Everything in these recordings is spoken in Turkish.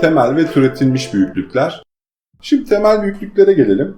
temel ve türetilmiş büyüklükler. Şimdi temel büyüklüklere gelelim.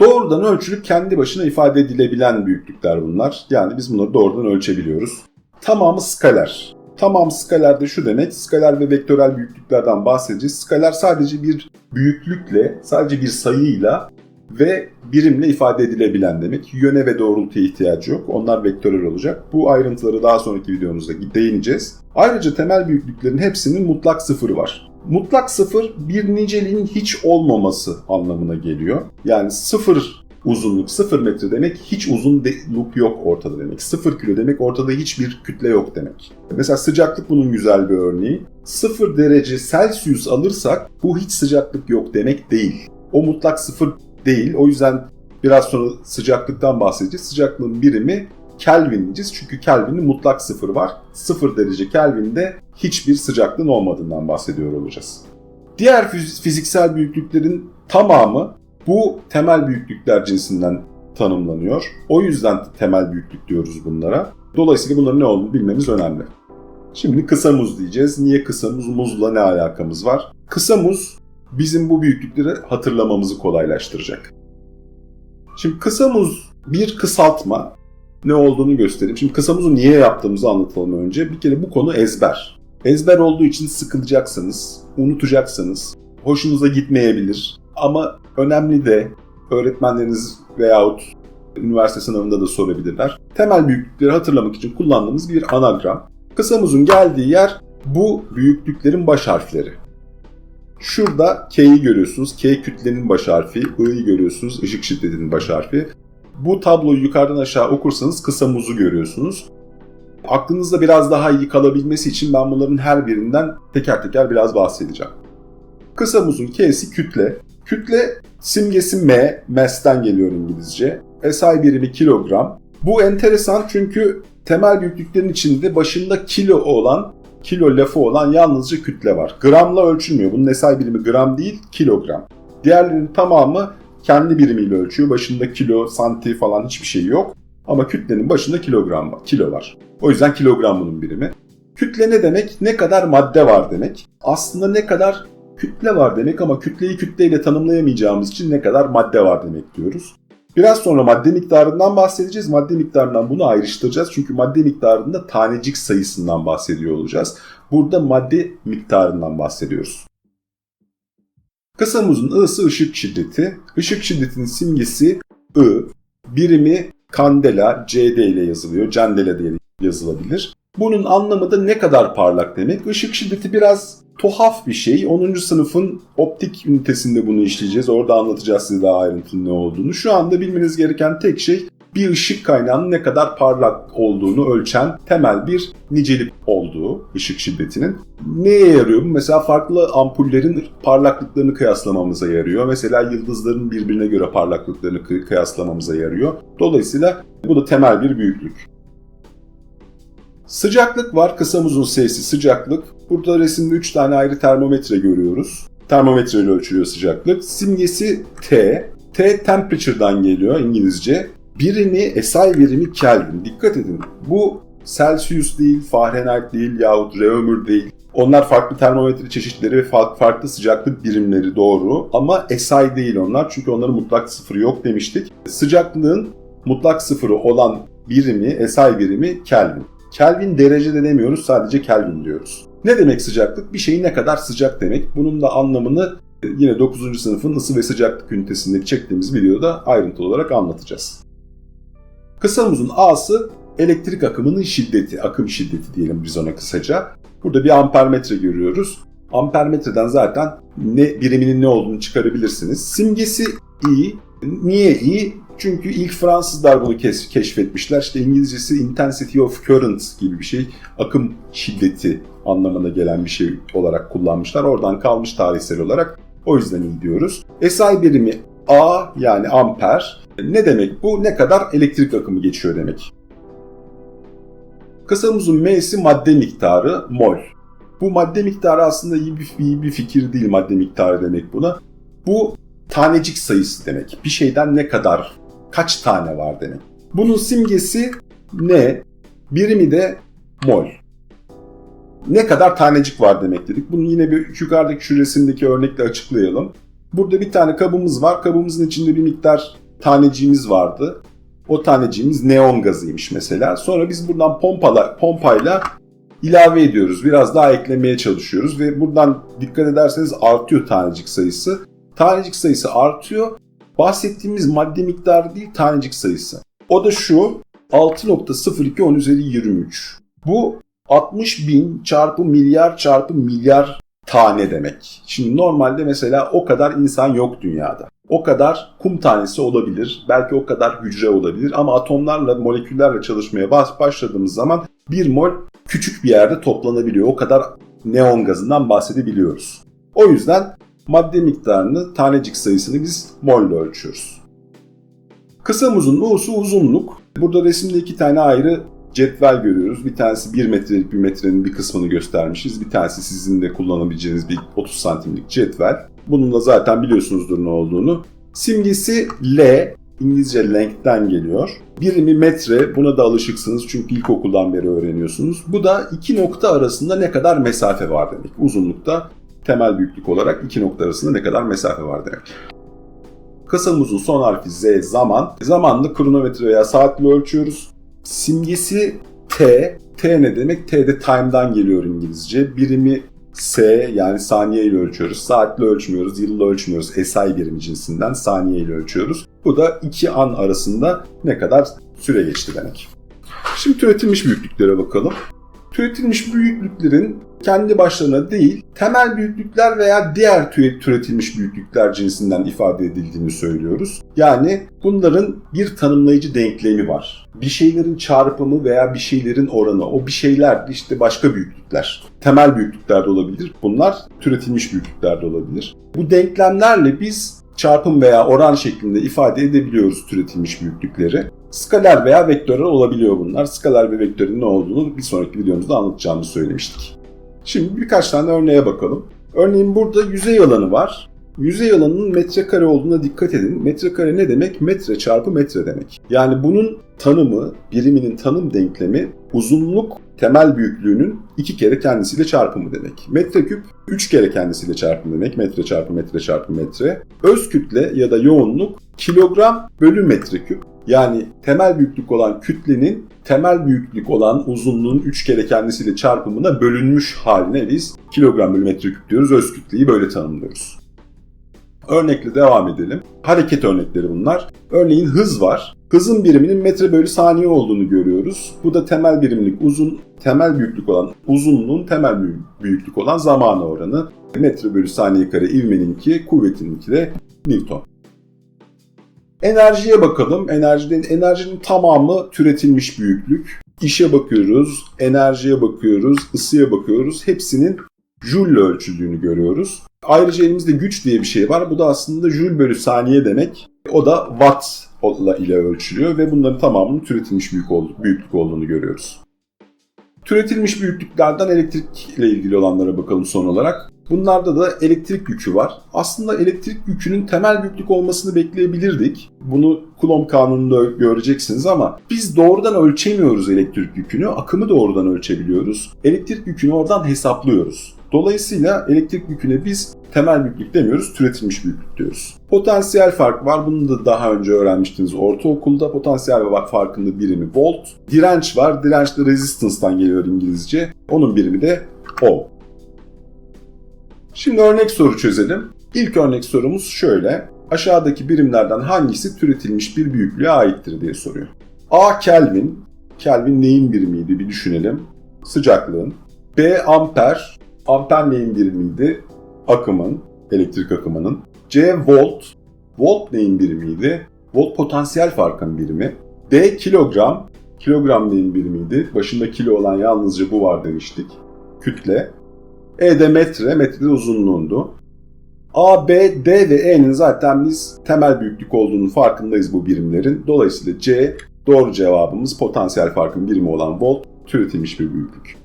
Doğrudan ölçülüp kendi başına ifade edilebilen büyüklükler bunlar. Yani biz bunları doğrudan ölçebiliyoruz. Tamamı skaler. Tamam skaler de şu demek, skaler ve vektörel büyüklüklerden bahsedeceğiz. Skaler sadece bir büyüklükle, sadece bir sayıyla ve birimle ifade edilebilen demek. Yöne ve doğrultuya ihtiyacı yok. Onlar vektörel olacak. Bu ayrıntıları daha sonraki videomuzda değineceğiz. Ayrıca temel büyüklüklerin hepsinin mutlak sıfırı var. Mutlak sıfır bir niceliğin hiç olmaması anlamına geliyor. Yani sıfır uzunluk, sıfır metre demek hiç uzunluk yok ortada demek. Sıfır kilo demek ortada hiçbir kütle yok demek. Mesela sıcaklık bunun güzel bir örneği. Sıfır derece Celsius alırsak bu hiç sıcaklık yok demek değil. O mutlak sıfır değil. O yüzden biraz sonra sıcaklıktan bahsedeceğiz. Sıcaklığın birimi Kelvin diyeceğiz. Çünkü Kelvin'in mutlak sıfır var. Sıfır derece Kelvin'de hiçbir sıcaklığın olmadığından bahsediyor olacağız. Diğer fiziksel büyüklüklerin tamamı bu temel büyüklükler cinsinden tanımlanıyor. O yüzden temel büyüklük diyoruz bunlara. Dolayısıyla bunların ne olduğunu bilmemiz önemli. Şimdi kısa muz diyeceğiz. Niye kısa muz? Muzla ne alakamız var? Kısa muz bizim bu büyüklükleri hatırlamamızı kolaylaştıracak. Şimdi kısa muz bir kısaltma. Ne olduğunu göstereyim. Şimdi kısa muzu niye yaptığımızı anlatalım önce. Bir kere bu konu ezber. Ezber olduğu için sıkılacaksınız, unutacaksınız, hoşunuza gitmeyebilir. Ama önemli de öğretmenleriniz veyahut üniversite sınavında da sorabilirler. Temel büyüklükleri hatırlamak için kullandığımız bir anagram. Kısa muzun geldiği yer bu büyüklüklerin baş harfleri. Şurada K'yi görüyorsunuz. K kütlenin baş harfi. I'yi görüyorsunuz. Işık şiddetinin baş harfi. Bu tabloyu yukarıdan aşağı okursanız kısa muzu görüyorsunuz. Aklınızda biraz daha iyi kalabilmesi için ben bunların her birinden teker teker biraz bahsedeceğim. Kısa muzun K'si kütle. Kütle simgesi M, mass'ten geliyor İngilizce. SI birimi kilogram. Bu enteresan çünkü temel büyüklüklerin içinde başında kilo olan, kilo lafı olan yalnızca kütle var. Gramla ölçülmüyor. Bunun SI birimi gram değil, kilogram. Diğerlerinin tamamı kendi birimiyle ölçüyor. Başında kilo, santi falan hiçbir şey yok. Ama kütlenin başında kilogram var, kilo var. O yüzden kilogram bunun birimi. Kütle ne demek? Ne kadar madde var demek. Aslında ne kadar kütle var demek ama kütleyi kütleyle tanımlayamayacağımız için ne kadar madde var demek diyoruz. Biraz sonra madde miktarından bahsedeceğiz. Madde miktarından bunu ayrıştıracağız. Çünkü madde miktarında tanecik sayısından bahsediyor olacağız. Burada madde miktarından bahsediyoruz. Kısa muzun ısı ışık şiddeti. Işık şiddetinin simgesi I. Birimi kandela, CD ile yazılıyor. Candela diye yazılabilir. Bunun anlamı da ne kadar parlak demek. Işık şiddeti biraz tuhaf bir şey. 10. sınıfın optik ünitesinde bunu işleyeceğiz. Orada anlatacağız size daha ayrıntılı ne olduğunu. Şu anda bilmeniz gereken tek şey bir ışık kaynağının ne kadar parlak olduğunu ölçen temel bir nicelik olduğu ışık şiddetinin. Neye yarıyor? Mesela farklı ampullerin parlaklıklarını kıyaslamamıza yarıyor. Mesela yıldızların birbirine göre parlaklıklarını kıyaslamamıza yarıyor. Dolayısıyla bu da temel bir büyüklük. Sıcaklık var. Kısa muzun S'si sıcaklık. Burada resimde 3 tane ayrı termometre görüyoruz. Termometre ile ölçülüyor sıcaklık. Simgesi T. T temperature'dan geliyor İngilizce. Birimi, SI birimi Kelvin. Dikkat edin. Bu Celsius değil, Fahrenheit değil yahut Reaumur değil. Onlar farklı termometre çeşitleri ve farklı sıcaklık birimleri doğru. Ama SI değil onlar çünkü onların mutlak sıfırı yok demiştik. Sıcaklığın mutlak sıfırı olan birimi, SI birimi Kelvin. Kelvin derecede demiyoruz sadece Kelvin diyoruz. Ne demek sıcaklık? Bir şey ne kadar sıcak demek. Bunun da anlamını e, yine 9. sınıfın ısı ve sıcaklık ünitesinde çektiğimiz videoda ayrıntılı olarak anlatacağız. Kısa muzun A'sı elektrik akımının şiddeti, akım şiddeti diyelim biz ona kısaca. Burada bir ampermetre görüyoruz. Ampermetreden zaten ne biriminin ne olduğunu çıkarabilirsiniz. Simgesi I. Niye I? Çünkü ilk Fransızlar bunu keşfetmişler. İşte İngilizcesi intensity of current gibi bir şey. Akım şiddeti anlamına gelen bir şey olarak kullanmışlar. Oradan kalmış tarihsel olarak. O yüzden iyi diyoruz. SI birimi A yani amper. Ne demek bu? Ne kadar elektrik akımı geçiyor demek. Kısamızın M'si madde miktarı mol. Bu madde miktarı aslında iyi bir, iyi bir fikir değil madde miktarı demek buna. Bu tanecik sayısı demek. Bir şeyden ne kadar kaç tane var demek. Bunun simgesi ne? Birimi de mol. ne kadar tanecik var demek dedik. Bunu yine bir yukarıdaki şu resimdeki örnekle açıklayalım. Burada bir tane kabımız var. Kabımızın içinde bir miktar taneciğimiz vardı. O taneciğimiz neon gazıymış mesela. Sonra biz buradan pompala, pompayla ilave ediyoruz. Biraz daha eklemeye çalışıyoruz ve buradan dikkat ederseniz artıyor tanecik sayısı. Tanecik sayısı artıyor. Bahsettiğimiz madde miktarı değil tanecik sayısı. O da şu 6.02 10 üzeri 23. Bu 60 bin çarpı milyar çarpı milyar tane demek. Şimdi normalde mesela o kadar insan yok dünyada. O kadar kum tanesi olabilir, belki o kadar hücre olabilir ama atomlarla, moleküllerle çalışmaya başladığımız zaman bir mol küçük bir yerde toplanabiliyor. O kadar neon gazından bahsedebiliyoruz. O yüzden madde miktarını, tanecik sayısını biz molle ölçüyoruz. Kısa muzun U'su uzunluk. Burada resimde iki tane ayrı cetvel görüyoruz. Bir tanesi 1 metrelik bir metrenin bir kısmını göstermişiz. Bir tanesi sizin de kullanabileceğiniz bir 30 santimlik cetvel. Bununla zaten biliyorsunuzdur ne olduğunu. Simgesi L, İngilizce length'ten geliyor. Birimi metre, buna da alışıksınız çünkü ilkokuldan beri öğreniyorsunuz. Bu da iki nokta arasında ne kadar mesafe var demek. Uzunlukta temel büyüklük olarak iki nokta arasında ne kadar mesafe var demek. Kasamızın son harfi Z zaman. Zamanlı kronometre veya saatle ölçüyoruz. Simgesi T. T ne demek? T de time'dan geliyor İngilizce. Birimi S yani saniye ile ölçüyoruz. Saatle ölçmüyoruz, yılla ölçmüyoruz. SI birimi cinsinden saniye ile ölçüyoruz. Bu da iki an arasında ne kadar süre geçti demek. Şimdi türetilmiş büyüklüklere bakalım. Türetilmiş büyüklüklerin kendi başlarına değil, temel büyüklükler veya diğer türetilmiş büyüklükler cinsinden ifade edildiğini söylüyoruz. Yani bunların bir tanımlayıcı denklemi var. Bir şeylerin çarpımı veya bir şeylerin oranı. O bir şeyler işte başka büyüklükler. Temel büyüklükler de olabilir. Bunlar türetilmiş büyüklükler de olabilir. Bu denklemlerle biz çarpım veya oran şeklinde ifade edebiliyoruz türetilmiş büyüklükleri. Skaler veya vektörel olabiliyor bunlar. Skaler ve vektörün ne olduğunu bir sonraki videomuzda anlatacağımızı söylemiştik. Şimdi birkaç tane örneğe bakalım. Örneğin burada yüzey alanı var. Yüzey alanının metrekare olduğuna dikkat edin. Metrekare ne demek? Metre çarpı metre demek. Yani bunun tanımı, biriminin tanım denklemi uzunluk temel büyüklüğünün iki kere kendisiyle çarpımı demek. Metreküp üç kere kendisiyle çarpımı demek. Metre çarpı metre çarpı metre. Öz kütle ya da yoğunluk kilogram bölü metreküp. Yani temel büyüklük olan kütlenin temel büyüklük olan uzunluğun 3 kere kendisiyle çarpımına bölünmüş haline biz kilogram bölü metreküp diyoruz. Öz kütleyi böyle tanımlıyoruz. Örnekle devam edelim. Hareket örnekleri bunlar. Örneğin hız var. Hızın biriminin metre bölü saniye olduğunu görüyoruz. Bu da temel birimlik uzun, temel büyüklük olan uzunluğun temel büyüklük olan zamanı oranı. Metre bölü saniye kare ivmeninki, kuvvetininki de Newton. Enerjiye bakalım. Enerjinin, enerjinin tamamı türetilmiş büyüklük. İşe bakıyoruz, enerjiye bakıyoruz, ısıya bakıyoruz. Hepsinin joule ölçüldüğünü görüyoruz. Ayrıca elimizde güç diye bir şey var. Bu da aslında joule bölü saniye demek. O da watt ile ölçülüyor ve bunların tamamının türetilmiş büyük büyüklük olduğunu görüyoruz. Türetilmiş büyüklüklerden elektrikle ilgili olanlara bakalım son olarak. Bunlarda da elektrik yükü var. Aslında elektrik yükünün temel büyüklük olmasını bekleyebilirdik. Bunu Coulomb kanununda göreceksiniz ama biz doğrudan ölçemiyoruz elektrik yükünü. Akımı doğrudan ölçebiliyoruz. Elektrik yükünü oradan hesaplıyoruz. Dolayısıyla elektrik yüküne biz temel büyüklük demiyoruz, türetilmiş büyüklük diyoruz. Potansiyel fark var. Bunu da daha önce öğrenmiştiniz ortaokulda. Potansiyel farkında birimi volt. Direnç var. Direnç de resistance'dan geliyor İngilizce. Onun birimi de ohm. Şimdi örnek soru çözelim. İlk örnek sorumuz şöyle. Aşağıdaki birimlerden hangisi türetilmiş bir büyüklüğe aittir diye soruyor. A Kelvin. Kelvin neyin birimiydi bir düşünelim. Sıcaklığın. B amper. Amper neyin birimiydi? Akımın, elektrik akımının. C volt. Volt neyin birimiydi? Volt potansiyel farkın birimi. D kilogram. Kilogram neyin birimiydi? Başında kilo olan yalnızca bu var demiştik. Kütle. E de metre, metre de uzunluğundu. A, B, D ve E'nin zaten biz temel büyüklük olduğunun farkındayız bu birimlerin. Dolayısıyla C doğru cevabımız potansiyel farkın birimi olan volt türetilmiş bir büyüklük.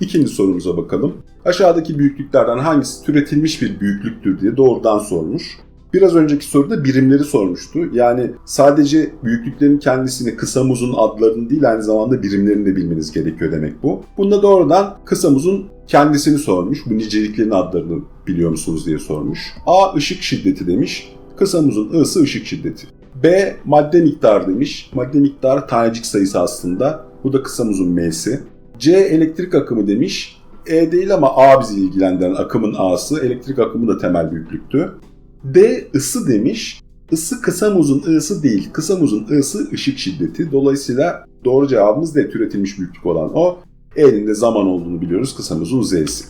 İkinci sorumuza bakalım. Aşağıdaki büyüklüklerden hangisi türetilmiş bir büyüklüktür diye doğrudan sormuş. Biraz önceki soruda birimleri sormuştu. Yani sadece büyüklüklerin kendisini kısa muzun adlarını değil aynı zamanda birimlerini de bilmeniz gerekiyor demek bu. Bunda doğrudan kısa muzun kendisini sormuş. Bu niceliklerin adlarını biliyor musunuz diye sormuş. A ışık şiddeti demiş. Kısa muzun ısı ışık şiddeti. B madde miktarı demiş. Madde miktarı tanecik sayısı aslında. Bu da kısa muzun M'si. C elektrik akımı demiş. E değil ama A bizi ilgilendiren akımın A'sı. Elektrik akımı da temel büyüklüktü. D ısı demiş. Isı kısa muzun ısı değil. Kısa muzun ısı ışık şiddeti. Dolayısıyla doğru cevabımız D türetilmiş büyüklük olan o. E'nin de zaman olduğunu biliyoruz. Kısa muzun Z'si.